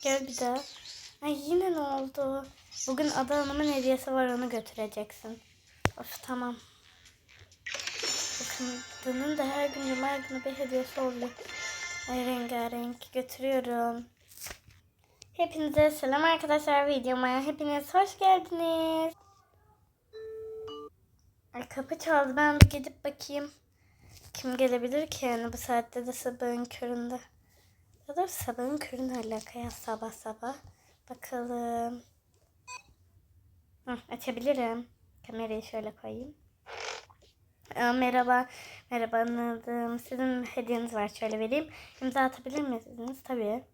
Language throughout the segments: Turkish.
Gel bir daha. Ay yine ne oldu? Bugün Ada Hanım'ın hediyesi var onu götüreceksin. Of tamam. Bakın bunun da her gün cuma günü bir hediyesi oluyor. Ay rengarenk götürüyorum. Hepinize selam arkadaşlar videoma. Hepiniz hoş geldiniz. Ay kapı çaldı ben bir gidip bakayım. Kim gelebilir ki yani bu saatte de sabahın köründe. Ya sabahın köründe alaka ya sabah sabah. Bakalım. Hı, açabilirim. Kamerayı şöyle koyayım. Aa, merhaba. Merhaba anladım. Sizin hediyeniz var. Şöyle vereyim. İmza atabilir misiniz? Tabii.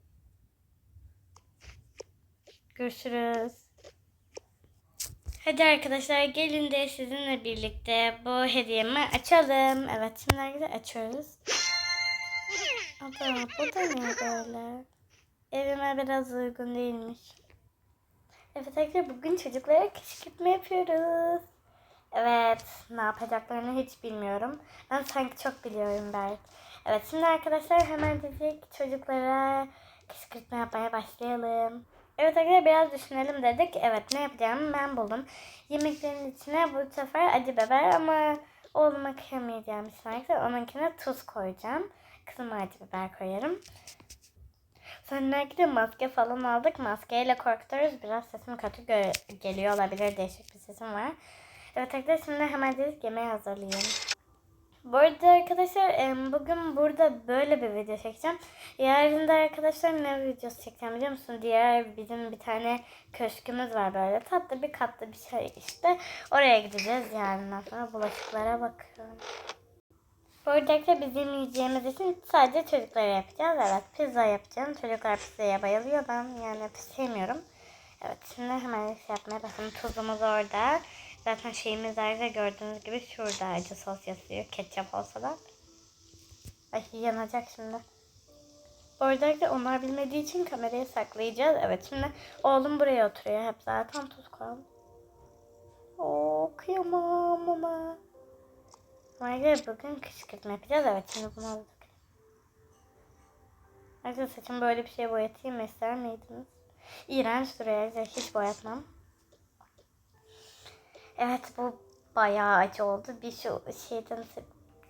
Görüşürüz. Hadi arkadaşlar gelin de sizinle birlikte bu hediyemi açalım. Evet şimdi açıyoruz. Ama bu da ne böyle? Evime biraz uygun değilmiş. Evet arkadaşlar bugün çocuklara kışkırtma yapıyoruz. Evet ne yapacaklarını hiç bilmiyorum. Ben sanki çok biliyorum belki. Evet şimdi arkadaşlar hemen dedik çocuklara kışkırtma yapmaya başlayalım. Evet arkadaşlar biraz düşünelim dedik. Evet ne yapacağımı ben buldum. Yemeklerin içine bu sefer acı biber ama oğluma kıyamayacağım için arkadaşlar onunkine tuz koyacağım. Kızıma acı biber koyarım. Sonra de maske falan aldık. Maskeyle korkutuyoruz. Biraz sesim kötü geliyor olabilir. Değişik bir sesim var. Evet arkadaşlar şimdi hemen dedik yemeği hazırlayayım. Bu arada arkadaşlar bugün burada böyle bir video çekeceğim. Yarın da arkadaşlar ne videosu çekeceğim biliyor musun? Diğer bizim bir tane köşkümüz var böyle tatlı bir katlı bir şey işte. Oraya gideceğiz yarından sonra bulaşıklara bakıyorum. Bu arada arkadaşlar biz yemeyeceğimiz için sadece çocuklara yapacağız. Evet pizza yapacağım. Çocuklar pizzaya bayılıyor. Ben yani sevmiyorum. Evet şimdi hemen şey yapmaya başlayalım. Tuzumuz orada. Zaten şeyimiz nerede gördüğünüz gibi şurada acı sos yazıyor. Ketçap olsa da. Ay yanacak şimdi. Bu arada onlar bilmediği için kamerayı saklayacağız. Evet şimdi oğlum buraya oturuyor. Hep zaten tuz koyalım. Oo kıyamam ama. Arkadaşlar bugün kışkırtma yapacağız. Evet şimdi bunu aldık. Arkadaşlar saçımı böyle bir şey boyatayım mı ister miydiniz? İğrenç duruyor arkadaşlar. Hiç boyatmam. Evet bu bayağı acı oldu. Bir şu şeyden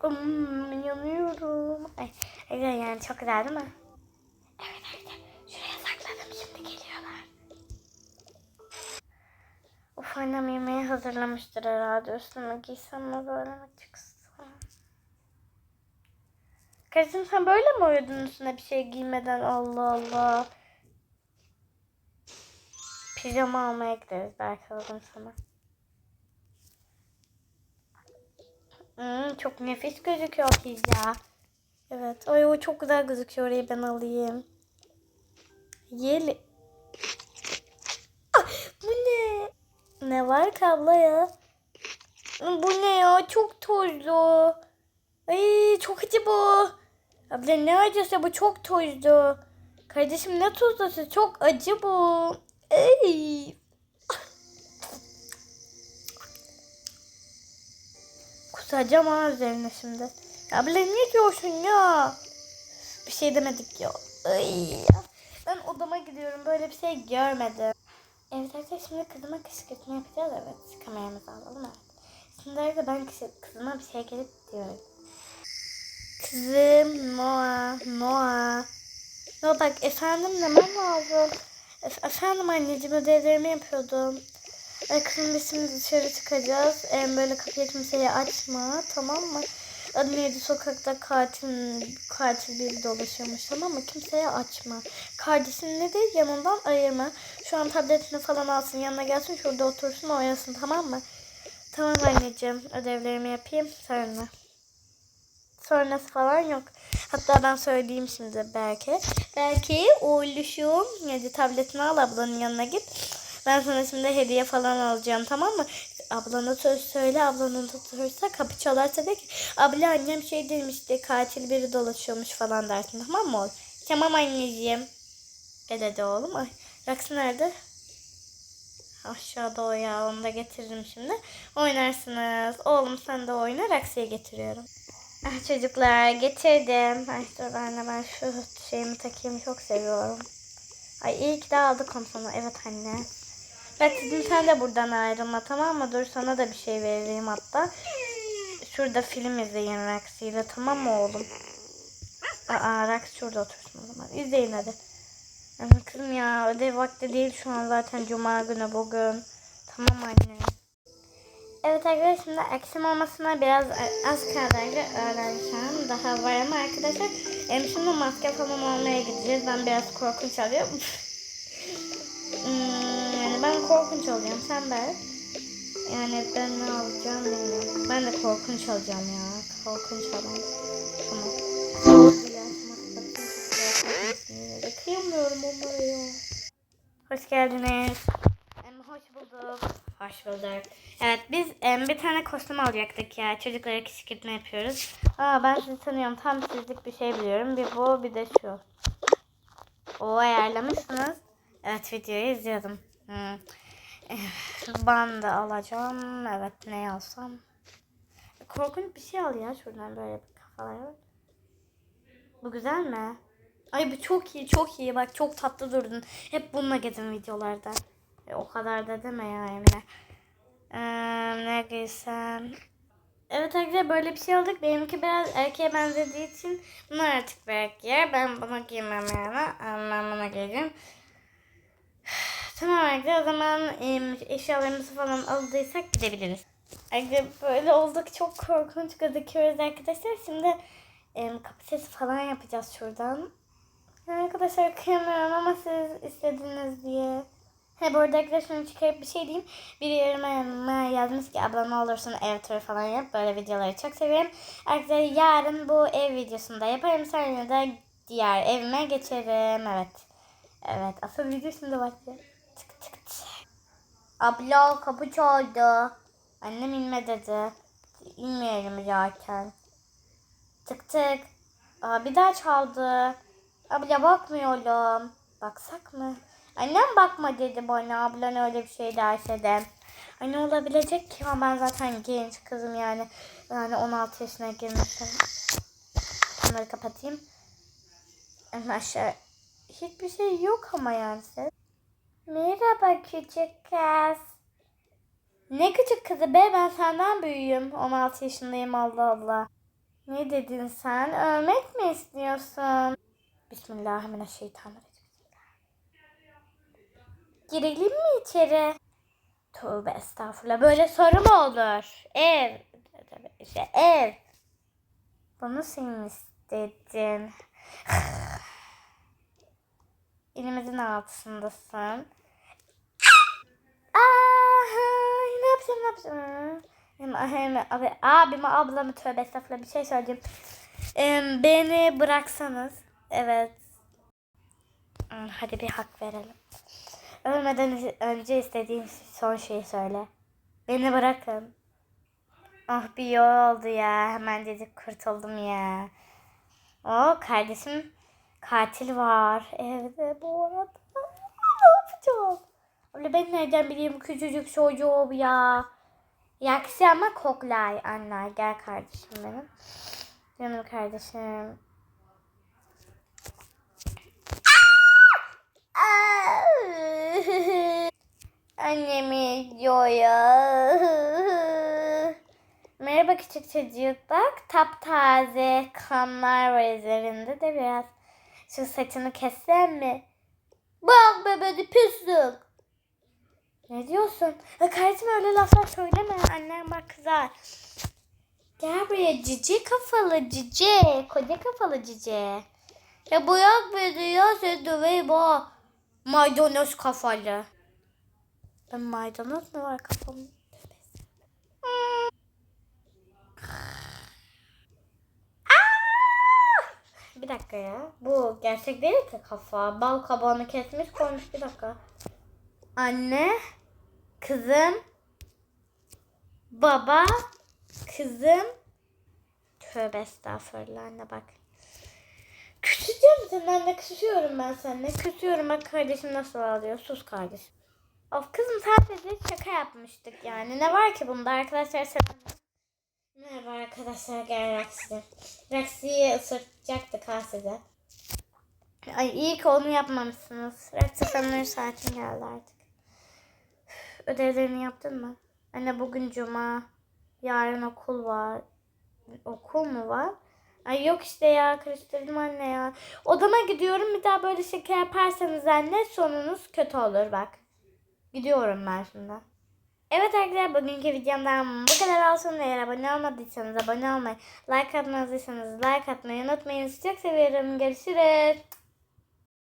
hmm, yanıyorum. Ay, yani çok güzel değil mi? Evet evet. Şuraya sakladım. Şimdi geliyorlar. Uf annem yemeği hazırlamıştır herhalde. Üstüme giysem mi böyle mi Karıcığım sen böyle mi uyudun üstüne bir şey giymeden? Allah Allah. Pijama almaya gideriz belki alırım sana. Hmm, çok nefis gözüküyor pizza. Evet. Ay o çok güzel gözüküyor. Orayı ben alayım. Yeli. Ah, bu ne? Ne var ki abla ya? Bu ne ya? Çok tuzlu. Ay çok acı bu. Abla ne acısı bu çok tuzlu. Kardeşim ne tuzlusu? Çok acı bu. Ay. Kusacağım ha üzerine şimdi. Abla ne diyorsun ya? Bir şey demedik ya. Ay. Ben odama gidiyorum. Böyle bir şey görmedim. Evet arkadaşlar şimdi kızıma kışkırtma yapacağız. Evet kameramızı alalım. Evet. Şimdi arkadaşlar ben kızıma bir şey gelip diyorum. Kızım Noah, Noah. Noah bak efendim demem lazım. Ef- efendim anneciğim ödevlerimi yapıyordum. Ay kızım biz şimdi dışarı çıkacağız. Ee, böyle kapıyı kimseye açma tamam mı? Adı neydi sokakta katil katil biri dolaşıyormuş tamam mı? Kimseye açma. Kardeşini de yanından ayırma. Şu an tabletini falan alsın yanına gelsin şurada otursun oynasın tamam mı? Tamam anneciğim ödevlerimi yapayım sonra. Sonrası falan yok. Hatta ben söyleyeyim şimdi belki. Belki oğluşum hadi tabletini al ablanın yanına git. Ben sana şimdi hediye falan alacağım tamam mı? Ablana söz söyle ablanın tutursa kapı çalarsa de ki abla annem şey demişti katil biri dolaşıyormuş falan dersin tamam mı oğlum? Tamam anneciğim. E dedi oğlum. Ay, Raksı nerede? Aşağıda o ya onu da getiririm şimdi. Oynarsınız. Oğlum sen de oyna Raksı'ya getiriyorum. Ah çocuklar getirdim. Ay dur anne ben şu şeyimi takayım çok seviyorum. Ay iyi ki de aldık onu sana. Evet anne. Betty'cim sen de buradan ayrılma tamam mı? Dur sana da bir şey vereyim hatta. Şurada film izleyin Rex'iyle tamam mı oğlum? Aa Rex şurada otursun o zaman. İzleyin hadi. Ama kızım ya ödev vakti değil şu an zaten cuma günü bugün. Tamam anne. Evet arkadaşlar şimdi akşam olmasına biraz az kaldı öğreneceğim. Daha var ama arkadaşlar em, şimdi maske falan olmaya gideceğiz. Ben biraz korkunç alıyorum. Hmm, yani ben korkunç olacağım. Sen de. Yani ben ne alacağım bilmiyorum. Ben de korkunç alacağım ya. Korkunç alayım. Tamam. Kıyamıyorum onlara ya. Hoş geldiniz. Hoş bulduk. Hoş bulduk. Evet biz em, bir tane kostüm alacaktık ya. Çocuklara kışkırtma yapıyoruz. Aa ben sizi tanıyorum. Tam sizlik bir şey biliyorum. Bir bu bir de şu. O ayarlamışsınız. Evet videoyu izliyordum. Hmm. Ben de alacağım. Evet ne alsam? Korkunç bir şey al ya şuradan böyle bir kafalara. Bu güzel mi? Ay bu çok iyi çok iyi bak çok tatlı durdun. Hep bununla gezin videolarda. E, o kadar da deme ya Emine. Ee, ne giysem? Evet arkadaşlar böyle bir şey aldık. Benimki biraz erkeğe benzediği için bunlar artık belki giyer. Ben bunu giymem yani. Ben bunu giyeceğim. Tamam arkadaşlar o zaman eşyalarımızı falan aldıysak gidebiliriz. Arkadaşlar böyle olduk çok korkunç gözüküyoruz arkadaşlar. Şimdi em, kapı sesi falan yapacağız şuradan. Arkadaşlar kıyamıyorum ama siz istediniz diye. He bu arada arkadaşlar çıkarıp bir şey diyeyim. Biri yoruma yazmış ki abla ne olursun ev turu falan yap. Böyle videoları çok seviyorum. Arkadaşlar yarın bu ev videosunu da yaparım. Sonra da diğer evime geçerim. Evet. Evet asıl video şimdi başlıyor. Tık tık tık. Abla kapı çaldı. Annem inme dedi. İnmeyelim zaten. Tık tık. Aa, bir daha çaldı. Abla bakmıyorum. Baksak mı? Annem bakma dedi bana ablan öyle bir şey derse de. Ne olabilecek ki ama ben zaten genç kızım yani. Yani 16 yaşına girmişim. Bunları kapatayım. En aşağı hiçbir şey yok ama yani. Merhaba küçük kız. Ne küçük kızı be ben senden büyüğüm. 16 yaşındayım Allah Allah. Ne dedin sen? Ölmek mi istiyorsun? Bismillahirrahmanirrahim. Girelim mi içeri? Tövbe estağfurullah. Böyle soru mu olur? Ev. İşte ev. Bunu sen istedin. Elimizin altındasın. Aa, ne yapacağım ne yapacağım? Hem, hem, abi, abime ablamı tövbe estağfurullah bir şey söyleyeceğim. Em, beni bıraksanız. Evet. Hadi bir hak verelim. Ölmeden önce istediğin son şeyi söyle. Beni bırakın. Ah bir yol oldu ya. Hemen dedik kurtuldum ya. O kardeşim katil var evde bu arada. Ne yapacağız? Öyle ben nereden bileyim küçücük çocuğum ya. Yaksi ama koklay anne. Gel kardeşim benim. Canım kardeşim. Annemi izliyor ya. Merhaba küçük çocuk. Bak taptaze kanlar var üzerinde de biraz. Şu saçını kessen mi? Bak be beni pislik. Ne diyorsun? Ya kardeşim öyle laflar söyleme. Annem bak kızar. Gel buraya cici kafalı cici. Koca kafalı cici. Ya bırak beni ya sen döveyim ha. Maydanoz kafalı. Ben maydanoz mu var kafamda? Bir dakika ya. Bu gerçek değil ki kafa. Bal kabağını kesmiş koymuş bir dakika. Anne, kızım, baba, kızım. Tövbe estağfurullah anne bak. Küseceğim senden de küsüyorum ben seninle. Küsüyorum bak kardeşim nasıl ağlıyor. Sus kardeşim. Of kızım sadece şaka yapmıştık yani. Ne var ki bunda arkadaşlar selam. Merhaba arkadaşlar gel Raksi. Raksi'yi ısırtacaktık ha size. Ay iyi ki onu yapmamışsınız. Rektifamın saatin geldi artık. Ödevlerini yaptın mı? Anne bugün cuma. Yarın okul var. Okul mu var? Ay yok işte ya karıştırdım anne ya. Odama gidiyorum bir daha böyle şeker yaparsanız anne sonunuz kötü olur bak. Gidiyorum ben şimdi. Evet arkadaşlar bugünkü videomdan bu kadar olsun. Eğer abone olmadıysanız abone olmayı, like atmadıysanız like atmayı unutmayın. Çok seviyorum. Görüşürüz.